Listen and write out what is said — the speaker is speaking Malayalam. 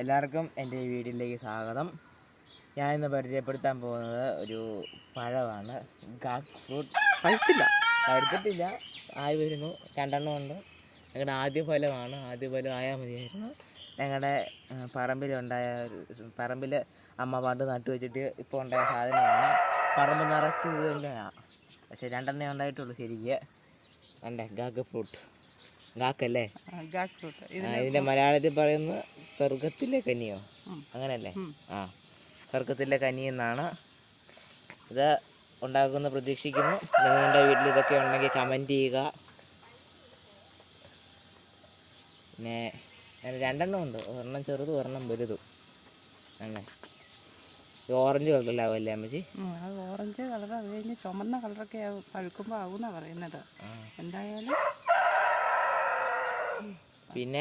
എല്ലാവർക്കും എന്റെ ഈ വീഡിയോയിലേക്ക് സ്വാഗതം. ഞാനിന്ന് പരിചയപ്പെടുത്താൻ പോകുന്നത് ഒരു പഴമാണ്. ഗാക്ക് ഫ്രൂട്ട് പഴുത്തില്ല. പഴുത്തിട്ടില്ല. ആയി വരുന്നു. രണ്ടെണ്ണം ഉണ്ട്. ഞങ്ങളുടെ ആദ്യ ഫലമാണ്. ആദ്യ ഫലം ആയാൽ മതിയായിരുന്നു. ഞങ്ങളുടെ പറമ്പിലുണ്ടായ പറമ്പിൽ അമ്മ പണ്ട് നട്ടു വെച്ചിട്ട് ഇപ്പോൾ ഉണ്ടായ സാധനമാണ്. പറമ്പ് നിറച്ച് ഇത് തന്നെയാണ് പക്ഷേ രണ്ടെണ്ണേ ഉണ്ടായിട്ടുള്ളൂ ശരിക്ക്. അല്ലേ? ഗാക്ക് ഫ്രൂട്ട് ഗാക്കല്ലേ ഇതിന്റെ മലയാളത്തിൽ പറയുന്നത് സ്വർഗത്തിലെ കനിയോ? അങ്ങനല്ലേ? ആ. സ്വർഗത്തിലെ കനി എന്നാണ് ഇത് ഉണ്ടാക്കുമെന്ന് പ്രതീക്ഷിക്കുന്നു. നിങ്ങളുടെ വീട്ടിൽ ഇതൊക്കെ ഉണ്ടെങ്കിൽ കമന്റ് ചെയ്യുക. പിന്നെ രണ്ടെണ്ണം ഉണ്ട്. ഒരെണ്ണം ചെറുതും ഒരെണ്ണം വലുതും. അല്ലേ? ഇത് ഓറഞ്ച് കളറിലാവുമല്ലേ അമ്മച്ചി? അത് ഓറഞ്ച് കളർ അത് കഴിഞ്ഞ് ചുമന്ന കളറൊക്കെ ആവും പഴുക്കുമ്പോൾ പറയുന്നത്. എന്തായാലും പിന്നെ